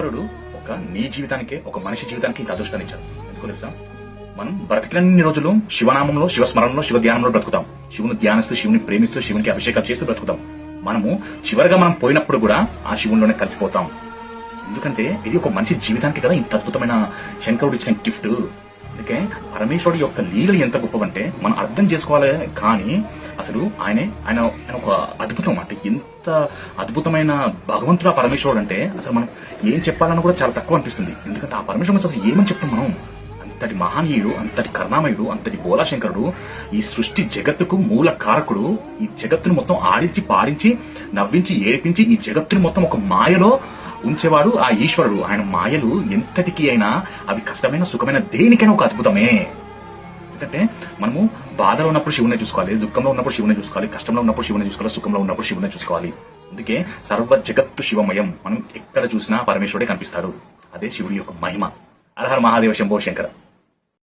ఈశ్వరుడు ఒక నీ జీవితానికే ఒక మనిషి జీవితానికి ఇంత అదృష్టాన్ని ఇచ్చాడు. ఎందుకు తెలుసా? మనం బ్రతికినన్ని రోజులు శివనామంలో శివస్మరణలో శివ ధ్యానంలో బ్రతుకుతాం. శివుని ధ్యానిస్తూ శివుని ప్రేమిస్తూ శివునికి అభిషేకం చేస్తూ బ్రతుకుతాం. మనము చివరిగా మనం పోయినప్పుడు కూడా ఆ శివునిలోనే కలిసిపోతాం. ఎందుకంటే ఇది ఒక మనిషి జీవితానికి కదా ఇంత అద్భుతమైన శంకరుడు ఇచ్చిన గిఫ్ట్. అందుకే పరమేశ్వరుడు యొక్క లీలలు ఎంత గొప్పవంటే మనం అర్థం చేసుకోవాలి కానీ అసలు ఆయనే ఆయన ఆయన ఒక అద్భుతం అంటే ఎంత అద్భుతమైన భగవంతుడు ఆ పరమేశ్వరుడు అంటే అసలు మనం ఏం చెప్పాలన్నా కూడా చాలా తక్కువ అనిపిస్తుంది. ఎందుకంటే ఆ పరమేశ్వరుడు అసలు ఏమని చెప్తాం మనం? అంతటి మహనీయుడు అంతటి కరుణామయుడు అంతటి బోలాశంకరుడు ఈ సృష్టి జగత్తుకు మూల కారకుడు ఈ జగత్తును మొత్తం ఆడించి పాడించి నవ్వించి ఏడిపించి ఈ జగత్తుని మొత్తం ఒక మాయలో ఉంచేవాడు ఆ ఈశ్వరుడు. ఆయన మాయలు ఎంతటికి అయినా అవి కష్టమైన సుఖమైన దేనికైనా ఒక అద్భుతమే. ఏంటంటే మనము బాధలో ఉన్నప్పుడు శివుని చూసుకోవాలి దుఃఖంలో ఉన్నప్పుడు శివుని చూసుకోవాలి కష్టంలో ఉన్నప్పుడు శివుని చూసుకోవాలి సుఖంలో ఉన్నప్పుడు శివుని చూసుకోవాలి. అందుకే సర్వ జగత్తు శివమయం. మనం ఎక్కడ చూసినా పరమేశ్వరుడే కనిపిస్తాడు. అదే శివుడి యొక్క మహిమ. అరహర మహాదేవ శంభో శంకర.